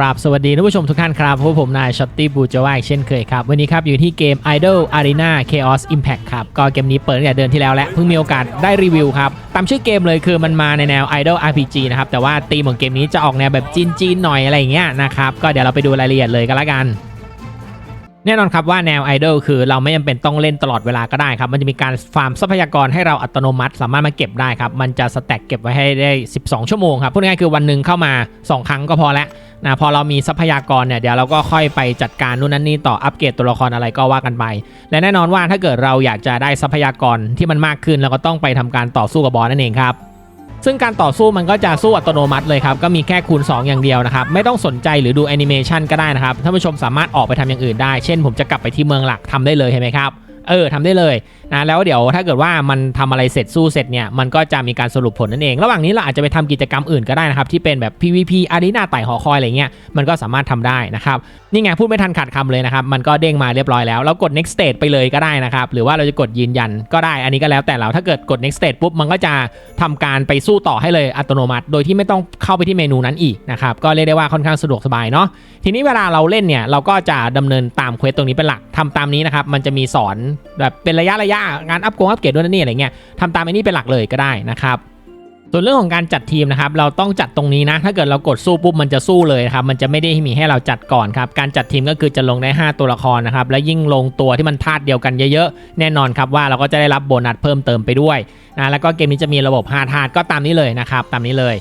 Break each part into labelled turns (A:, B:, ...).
A: ราบสวัสดีท่านผู้ชมทุกท่านครับพบผมนายช็อตตี้บูจาวาอีกเช่นเคยครับ วันนี้ครับอยู่ที่เกม Idol Arena Chaos Impact ครับ ก็เกมนี้เปิดตั้งแต่เดือนที่แล้วและเพิ่งมีโอกาสได้รีวิวครับ ตามชื่อเกมเลยคือมันมาในแนว Idol RPG นะครับ แต่ว่าธีมของเกมนี้จะออกแนวแบบจีนๆหน่อยอะไรอย่างเงี้ยนะครับ ก็เดี๋ยวเราไปดูรายละเอียดเลยกันละกัน แน่นอนครับว่าแนวไอดอลคือเราไม่จำเป็นต้องเล่นตลอดเวลาก็ได้ครับ มันจะมีการฟาร์มทรัพยากรให้เราอัตโนมัติ สามารถมาเก็บได้ครับ มันจะสแต็กเก็บไว้ให้ได้ 12 ชั่วโมงครับ พูดง่ายคือวันหนึ่งเข้ามา 2 ครั้งก็พอแล้วนะพอเรามีทรัพยากรเนี่ยเดี๋ยวเราก็ค่อยไปจัดการนู่นนั่นนี่ต่ออัปเกรดตัวละครอะไรก็ว่ากันไป และแน่นอนว่าถ้าเกิดเราอยากจะได้ทรัพยากรที่มันมากขึ้นเราก็ต้องไปทำการต่อสู้กับบอสนั่นเองครับ ซึ่งการต่อสู้มันก็จะสู้อัตโนมัติเลยครับก็มีแค่คูณ 2 อย่างเดียวนะครับไม่ต้องสนใจหรือดูแอนิเมชันก็ได้นะครับท่านผู้ชมสามารถออกไปทำอย่างอื่นได้ เช่น ผมจะกลับไปที่เมืองหลักทำได้เลยเห็นไหมครับ เออทำได้เลยนะแล้วเดี๋ยวถ้าเกิดว่ามันทำอะไรเสร็จสู้เสร็จเนี่ยมันก็จะมีการสรุปผลนั่นเอง ระหว่างนี้เราอาจจะไปทำกิจกรรมอื่นก็ได้นะครับที่เป็นแบบ PVP อารีนาไต่หอคอยอะไรเงี้ยมันก็สามารถทำได้นะครับนี่ไงพูดไม่ทันขาดคำเลยนะครับมันก็เด้งมาเรียบร้อยแล้วแล้วกด next stage ไปเลยก็ได้นะครับหรือว่าเราจะกดยืนยันก็ได้อันนี้ก็แล้วแต่เราถ้าเกิดกด next stage ปุ๊บมันก็จะทำการไปสู้ต่อให้เลยอัตโนมัติ โดยที่ไม่ต้องเข้าไปที่เมนูนั้นอีกนะครับก็เรียกได้ว่าค่อนข้างสะดวกสบายเนาะทีนี้เวลาเราเล่นเนี่ยเราก็จะดำเนินตามเควสตรงนี้เป็นหลักทำตามนี้นะครับมันจะมีสอนแบบเป็นระยะระยะงานอัพโกงอัพเกรดด้วยนะนี่อะไรเงี้ยทำตามไอันนี้เป็นหลักเลยก็ได้นะครับส่วนเรื่องของการจัดทีมนะครับเราต้องจัดตรงนี้นะ ถ้าเกิดเรากดสู้ปุ๊บมันจะสู้เลยครับมันจะไม่ได้มีให้เราจัดก่อนครับการจัดทีมก็คือจะลงได้ 5 ตัวละครนะครับและยิ่งลงตัวที่มันธาตุเดียวกันเยอะๆแน่นอนครับว่าเราก็จะได้รับโบนัสเพิ่มเติมไปด้วยนะแล้วก็เกมนี้จะมีระบบ5ธาตุก็ตามนี้เลยนะครับตามนี้เลย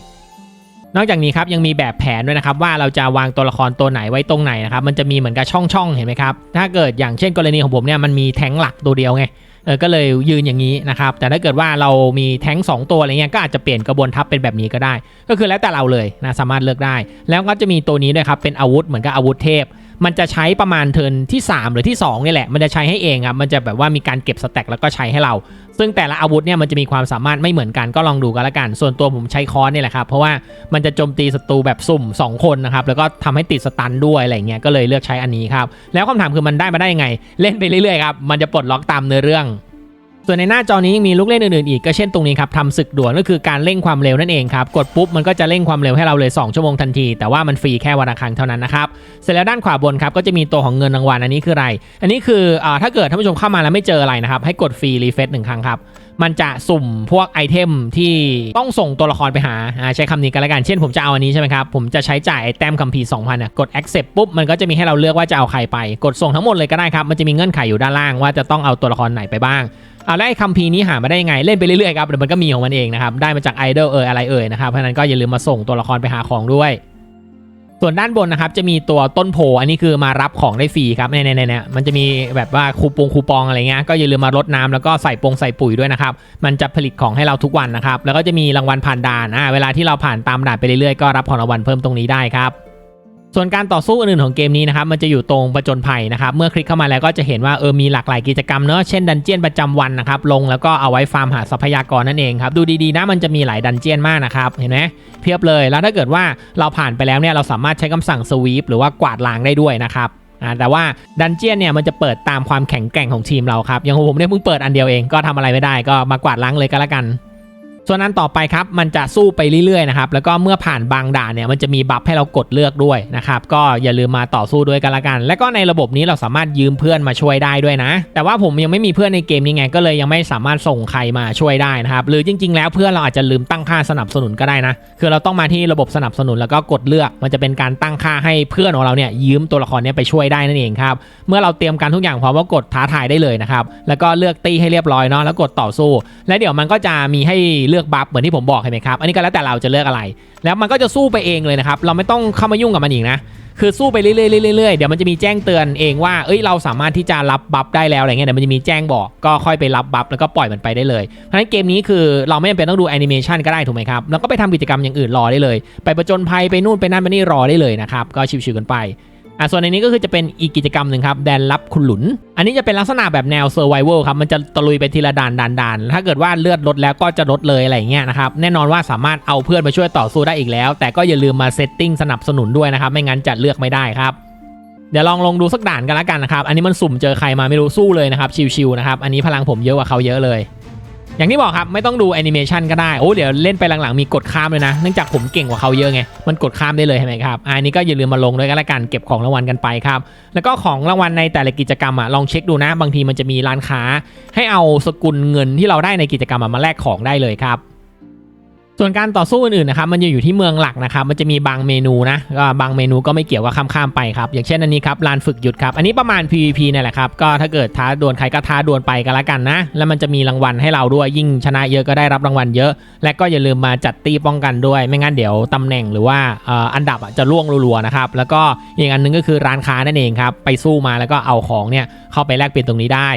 A: นอกจากนี้ครับยังมีแบบแผนด้วยนะครับว่าเราจะวางตัวละครตัวไหนไว้ตรงไหนนะครับมันจะมีเหมือนกับช่องช่องเห็นไหมครับถ้าเกิดอย่างเช่นกรณีของผมเนี่ยมันมีแท้งหลักตัวเดียวไงเออก็เลยยืนอย่างนี้นะครับแต่ถ้าเกิดว่าเรามีแท้ง2ตัวอะไรเงี้ยก็อาจจะเปลี่ยนกระบวนทัพเป็นแบบนี้ก็ได้ ก็คือแล้วแต่เราเลยนะสามารถเลือกได้ แล้วก็จะมีตัวนี้ด้วยครับเป็นอาวุธเหมือนกับอาวุธเทพมันจะใช้ประมาณเทินที่ 3 หรือที่ 2 นี่แหละ มันจะใช้ให้เองครับมันจะแบบว่ามีการเก็บสแต็กแล้วก็ใช้ให้เรา ซึ่งแต่ละอาวุธเนี่ยมันจะมีความสามารถไม่เหมือนกันก็ลองดูกันละกัน ส่วนตัวผมใช้คอนนี่แหละครับ เพราะว่ามันจะโจมตีศัตรูแบบสุ่ม 2 คนนะครับ แล้วก็ทำให้ติดสตันด้วยอะไรเงี้ยก็เลยเลือกใช้อันนี้ครับแล้วคำถามคือมันได้มาได้ยังไง เล่นไปเรื่อยๆครับมันจะปลดล็อกตามเนื้อเรื่อง ส่วนในหน้าจอนี้ยังมีลูกเล่นอื่นๆอีกก็เช่นตรงนี้ครับทำศึกด่วนก็คือการเร่งความเร็วนั่นเองครับกดปุ๊บมันก็จะเร่งความเร็วให้เราเลย 2 ชั่วโมงทันที แต่ว่ามันฟรีแค่วันละครั้งเท่านั้นนะครับเสร็จแล้วด้านขวาบนครับก็จะมีตัวของเงินรางวัลอันนี้คืออะไร อันนี้คืออถ้าเกิดท่านผู้ชมเข้ามาแล้วไม่เจออะไรนะครับให้กดฟรีรีเฟซหนึ่งครั้งครับมันจะสุ่มพวกไอเทมที่ต้องส่งตัวละครไปหาใช้คำนี้กันล้วกัน เช่นผมจะเอาอันนี้ใช่ไหมครับ ผมจะใช้จ่ายแต้มคัมภีร์2,000กด accept ปุ๊บ มันก็จะมีให้เราเลือกว่าจะเอาใครไป กดส่งทั้งหมดเลยก็ได้ครับ มันจะมีเงื่อนไขอยู่ด้านล่างว่าจะต้องเอาตัวละครไหนไปบ้าง เอาแล้วไอ้คัมภีร์นี้หามาได้ยังไงเล่นไปเรื่อยๆครับเดี๋ยวมันก็มีของมันเองนะครับได้มาจากไอดอลเอ่ยอะไรเอ่ยนะครับเพราะนั้นก็อย่าลืมมาส่งตัวละครไปหาของด้วย ส่วนด้านบนนะครับจะมีตัวต้นโพอันนี้คือมารับของได้ฟรีครับเนี่ยเนี่ยเนี่ยมันจะมีแบบว่าคูปองคูปองอะไรเงี้ยก็อย่าลืมมารดน้ำแล้วก็ใส่ปงใส่ปุ๋ยด้วยนะครับมันจะผลิตของให้เราทุกวันนะครับแล้วก็จะมีรางวัลผ่านด่านอ่าเวลาที่เราผ่านตามด่านไปเรื่อยๆก็รับของรางวัลเพิ่มตรงนี้ได้ครับ ส่วนการต่อสู้อื่นๆของเกมนี้นะครับมันจะอยู่ตรงประจนภัยนะครับเมื่อคลิกเข้ามาแล้วก็จะเห็นว่าเออมีหลากหลายกิจกรรมเนอะเช่นดันเจียนประจำวันนะครับลงแล้วก็เอาไว้ฟาร์มหาทรัพยากรนั่นเองครับดูดีๆนะมันจะมีหลายดันเจียนมากนะครับเห็นไหมเพียบเลยแล้วถ้าเกิดว่าเราผ่านไปแล้วเนี่ยเราสามารถใช้คำสั่งสวีปหรือว่ากวาดล้างได้ด้วยนะครับอ่าแต่ว่าดันเจียนเนี่ยมันจะเปิดตามความแข็งแกร่งของทีมเราครับอย่างของผมเนี่ยเพิ่งเปิดอันเดียวเองก็ทำอะไรไม่ได้ก็มากวาดล้างเลยก็แล้วกัน ส่วนนั้นต่อไปครับมันจะสู้ไปเรื่อยๆนะครับแล้วก็เมื่อผ่านบางด่านเนี่ยมันจะมีบัฟให้เรากดเลือกด้วยนะครับก็อย่าลืมมาต่อสู้ด้วยกันละกัน และก็ในระบบนี้เราสามารถยืมเพื่อนมาช่วยได้ด้วยนะ แต่ว่าผมยังไม่มีเพื่อนในเกมนี้ไงก็เลยยังไม่สามารถส่งใครมาช่วยได้นะครับหรือจริง ๆ แล้วเพื่อนเราอาจจะลืมตั้งค่าสนับสนุนก็ได้นะ คือเราต้องมาที่ระบบสนับสนุนแล้วก็กดเลือก มันจะเป็นการตั้งค่าให้เพื่อนของเราเนี่ยยืมตัวละครเนี้ไปช่วยได้นั่นเองครับเมื่อเราเตรียมการทุกอย่างพร้อมก็กดท้าทายได้เลยนะครับแล้วก็เลือกตีให้เรียบร้อยเนาะแล้วกดต่อสู้ และเดี๋ยวมันก็จะมีให้เลือกบัฟเหมือนที่ผมบอกเห็นไหมครับ อันนี้ก็แล้วแต่เราจะเลือกอะไร แล้วมันก็จะสู้ไปเองเลยนะครับ เราไม่ต้องเข้ามายุ่งกับมันอีกนะ คือสู้ไปเรื่อยๆเรื่อยๆเดี๋ยวมันจะมีแจ้งเตือนเองว่า เอ้ย เราสามารถที่จะรับบัฟได้แล้วอะไรเงี้ย เดี๋ยวมันจะมีแจ้งบอก ก็ค่อยไปรับบัฟแล้วก็ปล่อยมันไปได้เลย เพราะฉะนั้นเกมนี้คือเราไม่จำเป็นต้องดูแอนิเมชันก็ได้ถูกไหมครับ แล้วก็ไปทำกิจกรรมอย่างอื่นรอได้เลย ไปประจนภัยไปนู่นไปนั่นไปนี่รอได้เลยนะครับ ก็ชิวๆกันไป อะส่วนในนี้ก็คือจะเป็นอีกกิจกรรมหนึ่งครับแดนรับคุณหลุน อันนี้จะเป็นลักษณะแบบแนว Survival ครับมันจะตะลุยไปทีละด่านด่านด่านถ้าเกิดว่าเลือดลดแล้วก็จะลดเลยอะไรเงี้ยนะครับแน่นอนว่าสามารถเอาเพื่อนมาช่วยต่อสู้ได้อีกแล้ว แต่ก็อย่าลืมมาเซตติ้งสนับสนุนด้วยนะครับไม่งั้นจะเลือกไม่ได้ครับเดี๋ยวลองลงดูสักด่านกันละกันนะครับอันนี้มันสุ่มเจอใครมาไม่รู้สู้เลยนะครับชิวๆนะครับอันนี้พลังผมเยอะกว่าเขาเยอะเลย อย่างที่บอกครับไม่ต้องดูแอนิเมชันก็ได้โอ้เดี๋ยวเล่นไปหลังๆมีกดข้ามเลยนะเนื่องจากผมเก่งกว่าเขาเยอะไงมันกดข้ามได้เลยใช่ไหมครับอันนี้ก็อย่าลืมมาลงด้วยกันละกันเก็บของรางวัลกันไปครับแล้วก็ของรางวัลในแต่ละกิจกรรมอะลองเช็คดูนะ บางทีมันจะมีร้านค้า ให้เอาสกุลเงินที่เราได้ในกิจกรรมมาแลกของได้เลยครับ ส่วนการต่อสู้อื่นๆนะครับมันจะอยู่ที่เมืองหลักนะครับมันจะมีบางเมนูนะก็บางเมนูก็ไม่เกี่ยวกับข้ามๆไปครับอย่างเช่นอันนี้ครับลานฝึกหยุดครับอันนี้ประมาณ PVP นี่แหละครับก็ถ้าเกิดท้าดวลใครก็ท้าดวลไปกันละกันนะ แล้วมันจะมีรางวัลให้เราด้วยยิ่งชนะเยอะก็ได้รับรางวัลเยอะ และก็อย่าลืมมาจัดตีป้องกันด้วย ไม่งั้นเดี๋ยวตำแหน่งหรือว่าอันดับจะล่วงรัวๆนะครับแล้วก็อีกอันนึงก็คือร้านค้านั่นเองครับไปสู้มาแล้วก็เอาของเนี่ยเข้าไปแลกเปลี่ยนตรงนี้ได้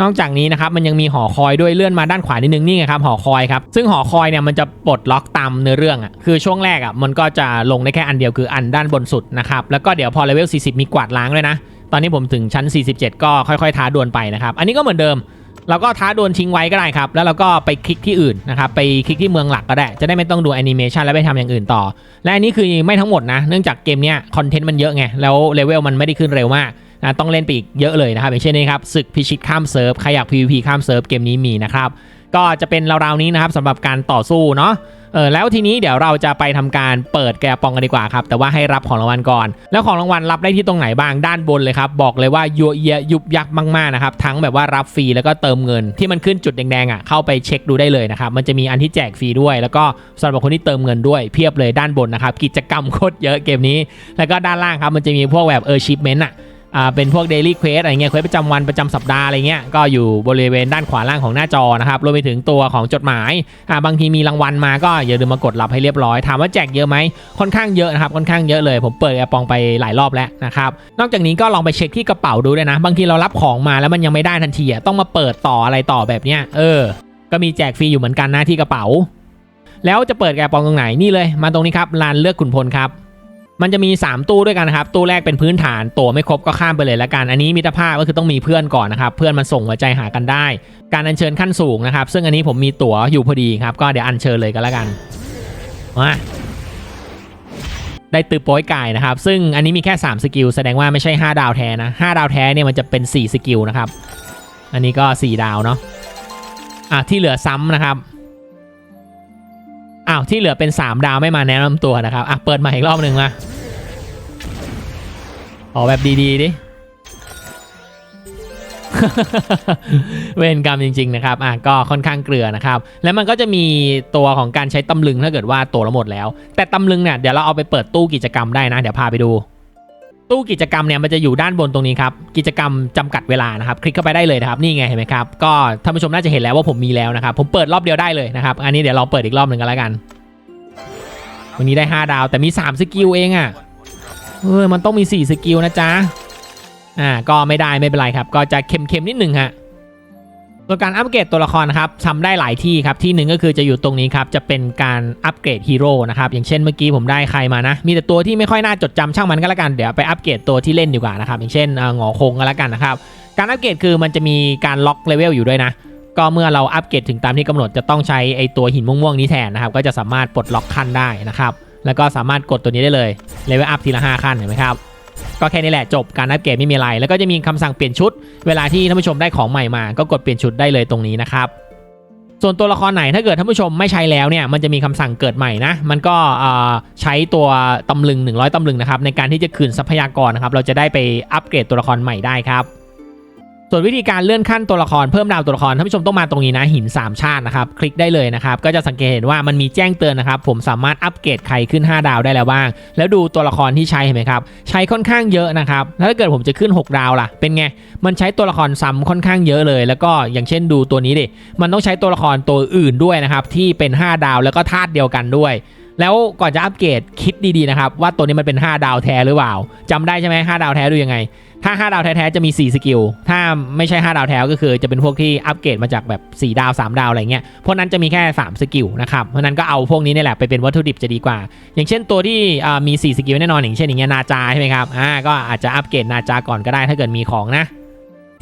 A: นอกจากนี้นะครับมันยังมีหอคอยด้วยเลื่อนมาด้านขวานิดนึงนี่ไงครับหอคอยครับซึ่งหอคอยเนี่ยมันจะปลดล็อกตามเนื้อเรื่องอะคือช่วงแรกอะมันก็จะลงได้แค่อันเดียวคืออันด้านบนสุดนะครับแล้วก็เดี๋ยวพอเลเวล 40 มีกวาดล้างเลยนะ ตอนนี้ผมถึงชั้น 47 ก็ค่อยๆ ท้าดวลไปนะครับอันนี้ก็เหมือนเดิม เราก็ท้าดวลทิ้งไว้ก็ได้ครับแล้วเราก็ไปคลิกที่อื่นนะครับไปคลิกที่เมืองหลักก็ได้ จะได้ไม่ต้องดูแอนิเมชันแล้วไปทำอย่างอื่นต่อ และอันนี้คือไม่ทั้งหมดนะ เนื่องจากเกมเนี้ยคอนเทนต์มันเยอะไงแล้วเลเวลมันไม่ได้ขึ้นเร็วมาก นะต้องเล่นไปอีกเยอะเลยนะครับอย่างเช่นนี้ครับศึกพิชิตข้ามเซิร์ฟใครอยาก PVP ข้ามเซิร์ฟเกมนี้มีนะครับก็จะเป็นราวๆนี้นะครับสำหรับการต่อสู้เนาะเออแล้วทีนี้เดี๋ยวเราจะไปทำการเปิดแกปองกันดีกว่าครับแต่ว่าให้รับของรางวัลก่อน แล้วของรางวัลรับได้ที่ตรงไหนบ้างด้านบนเลยครับบอกเลยว่ายัวเยียยุบยักมากๆนะครับทั้งแบบว่ารับฟรีแล้วก็เติมเงิน ที่มันขึ้นจุดแดงๆอะเข้าไปเช็คดูได้เลยนะครับมันจะมีอันที่แจกฟรีด้วย แล้วก็สำหรับคนที่เติมเงินด้วยเพียบเลยด้านบนนะครับกิจกรรมโคตรเยอะเกมนี้ แล้วก็ด้านล่างครับมันจะมีพวกแบบเออชิปเมนต์อะ อ่าเป็นพวก Daily Quest อะไรเงี้ยเควสประจำวันประจำสัปดาห์อะไรเงี้ยก็อยู่บริเวณด้านขวาล่างของหน้าจอนะครับรวมไปถึงตัวของจดหมายอ่าบางทีมีรางวัลมาก็อย่าลืมมากดรับให้เรียบร้อยถามว่าแจกเยอะไหมค่อนข้างเยอะนะครับค่อนข้างเยอะเลยผมเปิดแอปปองไปหลายรอบแล้วนะครับนอกจากนี้ก็ลองไปเช็คที่กระเป๋าดูด้วยนะ บางทีเรารับของมาแล้วมันยังไม่ได้ทันทีอะต้องมาเปิดต่ออะไรต่อแบบเนี้ยเออ ก็มีแจกฟรีอยู่เหมือนกันนะที่กระเป๋า แล้วจะเปิดแอปปองตรงไหนนี่เลย มาตรงนี้ครับลานเลือกขุนพลครับ มันจะมี 3 ตู้ด้วยกันนะครับ ตู้แรกเป็นพื้นฐาน ตัวไม่ครบก็ข้ามไปเลยละกัน อันนี้มิตรภาพก็คือต้องมีเพื่อนก่อนนะครับ เพื่อนมันส่งหัวใจหากันได้ การอัญเชิญขั้นสูงนะครับ ซึ่งอันนี้ผมมีตั๋วอยู่พอดีครับ ก็เดี๋ยวอัญเชิญเลยกันละกัน มาได้ตือโป้ยไก่นะครับ ซึ่งอันนี้มีแค่ 3 สกิล แสดงว่าไม่ใช่ 5 ดาวแท้นะ 5 ดาวแท้เนี่ยมันจะเป็น 4 สกิลนะครับ อันนี้ก็ 4 ดาวเนาะ อะที่เหลือซ้ำนะครับ อ้าวที่เหลือเป็น 3 ดาวไม่มาแนะนำตัวนะครับอะเปิดใหม่อีกรอบหนึ่งมาออแบบดีๆดิเวรกรรมจริง ๆ นะครับ อะก็ค่อนข้างเกลือนะครับ แล้วมันก็จะมีตัวของการใช้ตำลึงถ้าเกิดว่าตัวละหมดแล้ว แต่ตำลึงเนี่ยเดี๋ยวเราเอาไปเปิดตู้กิจกรรมได้นะ เดี๋ยวพาไปดู ตู้กิจกรรมเนี่ยมันจะอยู่ด้านบนตรงนี้ครับ กิจกรรมจำกัดเวลานะครับ คลิกเข้าไปได้เลยนะครับ นี่ไงเห็นไหมครับ ก็ท่านผู้ชมน่าจะเห็นแล้วว่าผมมีแล้วนะครับ ผมเปิดรอบเดียวได้เลยนะครับ อันนี้เดี๋ยวเราเปิดอีกรอบหนึ่งกันแล้วกัน วันนี้ได้ 5 ดาว แต่มี 3 สกิลเองอะ่ะ เออ มันต้องมี 4 สกิลนะจ๊ะ อ่า ก็ไม่ได้ไม่เป็นไรครับ ก็จะเค็มๆนิดหนึ่งฮะ ส่วนการอัปเกรดตัวละครครับทำได้หลายที่ครับที่หนึ่งก็คือจะอยู่ตรงนี้ครับจะเป็นการอัปเกรดฮีโร่นะครับอย่างเช่นเมื่อกี้ผมได้ใครมานะ มีแต่ตัวที่ไม่ค่อยน่าจดจำช่างมันก็แล้วกันเดี๋ยวไปอัปเกรดตัวที่เล่นดีกว่านะครับอย่างเช่นหงอคงก็แล้วกันนะครับการอัปเกรดคือมันจะมีการล็อกเลเวลอยู่ด้วยนะก็เมื่อเราอัปเกรดถึงตามที่กำหนดจะต้องใช้ไอตัวหินม่วงๆนี้แทนนะครับก็จะสามารถปลดล็อกขั้นได้นะครับแล้วก็สามารถกดตัวนี้ได้เลยเลเวลอัพทีละ5ขั้นเห็นไหมครับ ก็แค่นี้แหละจบการอัปเกรดไม่มีอะไร แล้วก็จะมีคำสั่งเปลี่ยนชุด เวลาที่ท่านผู้ชมได้ของใหม่มา ก็กดเปลี่ยนชุดได้เลยตรงนี้นะครับส่วนตัวละครไหนถ้าเกิดท่านผู้ชมไม่ใช้แล้วเนี่ยมันจะมีคำสั่งเกิดใหม่นะมันก็ใช้ตัวตำลึง 100ตำลึงนะครับในการที่จะคืนทรัพยากรนะครับเราจะได้ไปอัปเกรดตัวละครใหม่ได้ครับ ส่วนวิธีการเลื่อนขั้นตัวละครเพิ่มดาวตัวละครท่านผู้ชมต้องมาตรงนี้นะหิน 3 ชาตินะครับ คลิกได้เลยนะครับ ก็จะสังเกตเห็นว่ามันมีแจ้งเตือนนะครับ ผมสามารถอัปเกรดใครขึ้น 5 ดาวได้แล้วบ้าง แล้วดูตัวละครที่ใช้เห็นไหมครับ ใช้ค่อนข้างเยอะนะครับแล้วถ้าเกิดผมจะขึ้น 6 ดาวล่ะ เป็นไง มันใช้ตัวละครซ้ำค่อนข้างเยอะเลย แล้วก็อย่างเช่นดูตัวนี้ดิมันต้องใช้ตัวละครตัวอื่นด้วยนะครับที่เป็น 5 ดาวแล้วก็ธาตุเดียวกันด้วย แล้วก่อนจะอัปเกรดคิดดีๆนะครับ ว่าตัวนี้มันเป็น 5 ดาวแท้หรือเปล่าจำได้ใช่ไหม5ดาวแท้ดูยังไง ถ้า 5 ดาวแท้ๆจะมี 4 สกิล ถ้าไม่ใช่ 5 ดาวแท้ก็คือจะเป็นพวกที่อัปเกรดมาจากแบบ 4 ดาว 3 ดาวอะไรเงี้ยพวกนั้นจะมีแค่ 3 สกิลนะครับ เพราะนั้นก็เอาพวกนี้นี่แหละไปเป็นวัตถุดิบจะดีกว่า อย่างเช่นตัวที่มี 4 สกิลแน่นอนอย่างเช่นอย่างเงี้ยนาจาใช่ไหมครับอ่าก็อาจจะอัปเกรดนาจาก่อนก็ได้ถ้าเกิดมีของนะ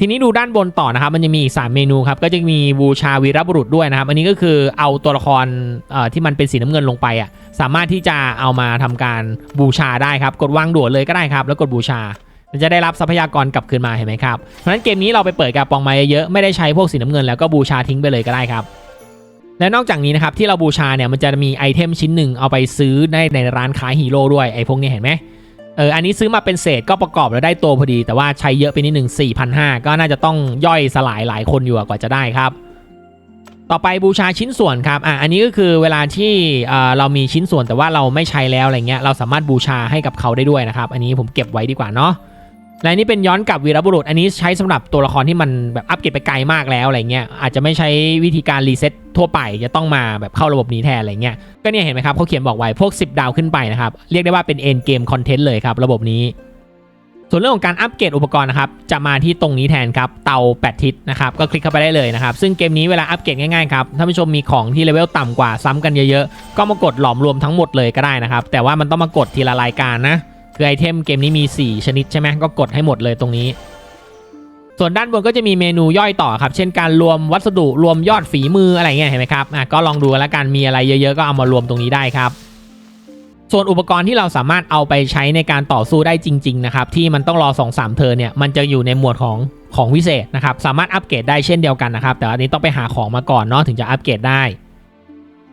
A: ทีนี้ดูด้านบนต่อนะครับมันจะมีอีก3เมนูครับก็จะมีบูชาวีรบุรุษด้วยนะครับ อันนี้ก็คือเอาตัวละครเอ่อที่มันเป็นสีน้ำเงินลงไปอะสามารถที่จะเอามาทำการบูชาได้ครับ กดวางด่วนเลยก็ได้ครับ แล้วกดบูชาจะได้รับทรัพยากรกลับคืนมาเห็นไหมครับเพราะฉะนั้นเกมนี้เราไปเปิดกระปองมาเยอะๆไม่ได้ใช้พวกสีน้ำเงินแล้วก็บูชาทิ้งไปเลยก็ได้ครับและนอกจากนี้นะครับที่เราบูชาเนี่ยมันจะมีไอเทมชิ้นหนึ่งเอาไปซื้อได้ในร้านขายฮีโร่ด้วยไอพวกนี้เห็นไหม อออันนี้ซื้อมาเป็นเศษก็ประกอบแล้วได้ตัวพอดี แต่ว่าใช้เยอะไปนิดหนึ่ง4,500 ก็น่าจะต้องย่อยสลายหลายคนอยู่กว่าจะได้ครับ ต่อไปบูชาชิ้นส่วนครับอะอันนี้ก็คือเวลาที่เออเรามีชิ้นส่วนแต่ว่าเราไม่ใช้แล้วอะไรเงี้ยเราสามารถบูชาให้กับเขาได้ด้วยนะครับ อันนี้ผมเก็บไว้ดีกว่าเนาะ และนี่เป็นย้อนกลับวีรบุรุษ อันนี้ใช้สำหรับตัวละครที่มันแบบอัปเกรดไปไกลมากแล้วอะไรเงี้ยอาจจะไม่ใช้วิธีการรีเซ็ตทั่วไปจะต้องมาแบบเข้าระบบนี้แทนอะไรเงี้ยก็เนี่ยเห็นไหมครับเขาเขียนบอกไว้พวก 10 ดาวขึ้นไปนะครับเรียกได้ว่าเป็นเอ็นเกมคอนเทนต์เลยครับระบบนี้ส่วนเรื่องของการอัปเกรดอุปกรณ์นะครับจะมาที่ตรงนี้แทนครับเตา 8 ทิศนะครับก็คลิกเข้าไปได้เลยนะครับซึ่งเกมนี้เวลาอัปเกรดง่ายๆครับถ้าผู้ชมมีของที่เลเวลต่ำกว่าซ้ำกันเยอะๆ ก็มากดหลอมรวมทั้งหมดเลยก็ได้นะครับแต่ว่ามันต้องมากดทีละรายการนะ คือไอเทมเกมนี้มี 4 ชนิดใช่ไหมก็กดให้หมดเลยตรงนี้ ส่วนด้านบนก็จะมีเมนูย่อยต่อครับ เช่นการรวมวัสดุรวมยอดฝีมืออะไรเงี้ยเห็นไหมครับอะก็ลองดูแล้วกันมีอะไรเยอะๆก็เอามารวมตรงนี้ได้ครับ ส่วนอุปกรณ์ที่เราสามารถเอาไปใช้ในการต่อสู้ได้จริงๆนะครับที่มันต้องรอ2-3เทิร์นเนี่ยมันจะอยู่ในหมวดของของวิเศษนะครับสามารถอัปเกรดได้เช่นเดียวกันนะครับแต่อันนี้ต้องไปหาของมาก่อนเนาะถึงจะอัปเกรดได้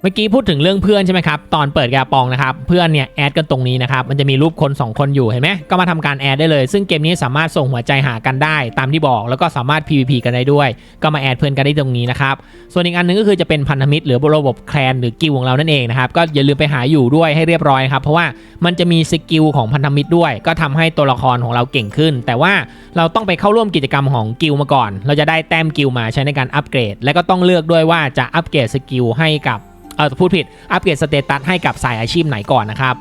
A: เมื่อกี้พูดถึงเรื่องเพื่อนใช่ไหมครับ ตอนเปิดกระปองนะครับ เพื่อนเนี่ยแอดกันตรงนี้นะครับ มันจะมีรูปคน 2 คนอยู่เห็นไหมก็มาทำการแอดได้เลย ซึ่งเกมนี้สามารถส่งหัวใจหากันได้ ตามที่บอก แล้วก็สามารถ PVP กันได้ด้วย ก็มาแอดเพื่อนกันได้ตรงนี้นะครับ ส่วนอีกอันนึงก็คือจะเป็นพันธมิตรหรือระบบแคลนหรือกิลของเรานั่นเองนะครับ ก็อย่าลืมไปหาอยู่ด้วยให้เรียบร้อยครับ เพราะว่ามันจะมีสกิลของพันธมิตรด้วย ก็ทำให้ตัวละครของเราเก่งขึ้น แต่ว่าเราต้องไปเข้าร่วมกิจกรรมของกิลมาก่อน เราจะได้แต้มกิลมาใช้ในการอัปเกรด และก็ต้องเลือกด้วยว่าจะอัปเกรดสกิลให้กับ เออพูดผิด อัปเกรดสเตตัสให้กับสายอาชีพไหนก่อนนะครับ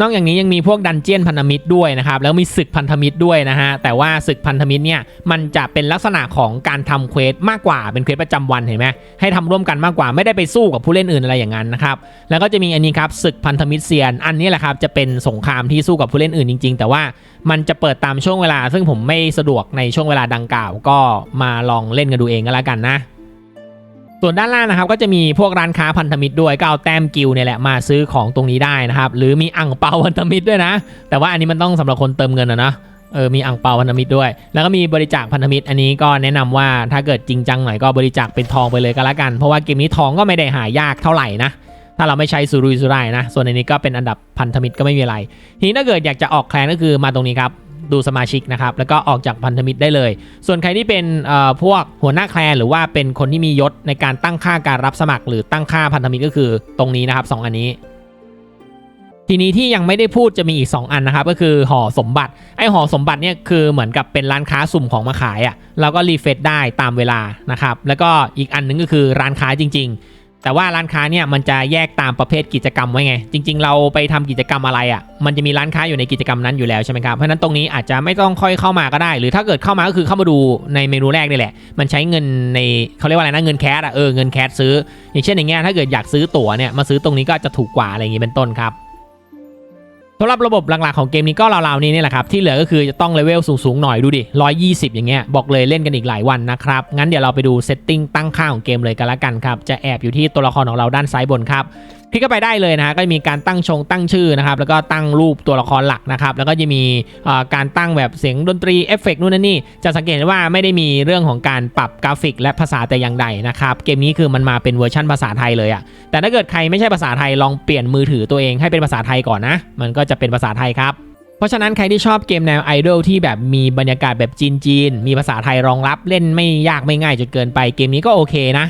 A: นอกจากนี้ยังมีพวกดันเจียนพันธมิตรด้วยนะครับ แล้วมีศึกพันธมิตรด้วยนะฮะ แต่ว่าศึกพันธมิตรเนี่ย มันจะเป็นลักษณะของการทำเควสมากกว่าเป็นเควสประจำวันเห็นไหมให้ทำร่วมกันมากกว่าไม่ได้ไปสู้กับผู้เล่นอื่นอะไรอย่างนั้นนะครับ แล้วก็จะมีอันนี้ครับศึกพันธมิตรเซียน อันนี้แหละครับจะเป็นสงครามที่สู้กับผู้เล่นอื่นจริง ๆ แต่ว่ามันจะเปิดตามช่วงเวลา ซึ่งผมไม่สะดวกในช่วงเวลาดังกล่าว ก็มาลองเล่นกันดูเองก็แล้วกันนะ ส่วนด้านล่างนะครับก็จะมีพวกร้านค้าพันธมิตรด้วยก็เอาแต้มกิลเนี่ยแหละมาซื้อของตรงนี้ได้นะครับ หรือมีอ่างเปาพันธมิตรด้วยนะ แต่ว่าอันนี้มันต้องสำหรับคนเติมเงินนะนะเออมีอ่างเปาพันธมิตรด้วย แล้วก็มีบริจาคพันธมิตรอันนี้ก็แนะนำว่าถ้าเกิดจริงจังหน่อยก็บริจาคเป็นทองไปเลยก็แล้วกัน เพราะว่าเกมนี้ทองก็ไม่ได้หายากเท่าไหร่นะถ้าเราไม่ใช้สุรุยสุร่ายนะ ส่วนอันนี้ก็เป็นอันดับพันธมิตรก็ไม่มีอะไร ทีนี้ถ้าเกิดอยากจะออกแคลนก็คือมาตรงนี้ครับ ดูสมาชิกนะครับ แล้วก็ออกจากพันธมิตรได้เลย ส่วนใครที่เป็นพวกหัวหน้าแคลนหรือว่าเป็นคนที่มียศในการตั้งค่าการรับสมัคร หรือตั้งค่าพันธมิตรก็คือตรงนี้นะครับสองอันนี้ทีนี้ที่ยังไม่ได้พูดจะมีอีก 2 อันนะครับก็คือห่อสมบัติไอห่อสมบัติเนี่ยคือเหมือนกับเป็นร้านค้าสุ่มของมาขายอะ่ะเราก็รีเฟซได้ตามเวลานะครับแล้วก็อีกอันนึงก็คือร้านค้าจริง ๆ แต่ว่าร้านค้าเนี่ยมันจะแยกตามประเภทกิจกรรมไว้ไง จริง ๆ เราไปทำกิจกรรมอะไรอะ่ะมันจะมีร้านค้าอยู่ในกิจกรรมนั้นอยู่แล้วใช่ไหมครับเพราะนั้นตรงนี้อาจจะไม่ต้องค่อยเข้ามาก็ได้ หรือถ้าเกิดเข้ามาก็คือเข้ามาดูในเมนูแรกนี่แหละ มันใช้เงินในเขาเรียกว่าอะไรนะเงินแคสอะเออเงินแคสซื้อ อย่างเช่นอย่างเงี้ยถ้าเกิดอยากซื้อตั๋วเนี่ยมาซื้อตรงนี้ก็จะถูกกว่าอะไรอย่างงี้เป็นต้นครับ สำหรับระบบหลักๆของเกมนี้ก็ราวๆนี้นี่แหละครับที่เหลือก็คือจะต้องเลเวลสูงๆหน่อยดูดิ 120 อย่างเงี้ยบอกเลยเล่นกันอีกหลายวันนะครับ งั้นเดี๋ยวเราไปดูเซตติ้งตั้งค่าของเกมเลยกันละกันครับ จะแอบอยู่ที่ตัวละครของเราด้านซ้ายบนครับ ลิกเข้าไปได้เลยนะฮะก็จะมีการตั้งชงตั้งชื่อนะครับแล้วก็ตั้งรูปตัวละครหลักนะครับแล้วก็จะมีการตั้งแบบเสียงดนตรีเอฟเฟกต์นู่นนั่นนี่จะสังเกตว่าไม่ได้มีเรื่องของการปรับกราฟิกและภาษาแต่อย่างใดนะครับเกมนี้คือมันมาเป็นเวอร์ชันภาษาไทยเลยอะแต่ถ้าเกิดใครไม่ใช่ภาษาไทยลองเปลี่ยนมือถือตัวเองให้เป็นภาษาไทยก่อนนะ มันก็จะเป็นภาษาไทยครับเพราะฉะนั้นใครที่ชอบเกมแนวไอดอลที่แบบมีบรรยากาศแบบจีนๆมีภาษาไทยรองรับเล่นไม่ยากไม่ง่ายจนเกินไปเกมนี้ก็โอเคนะ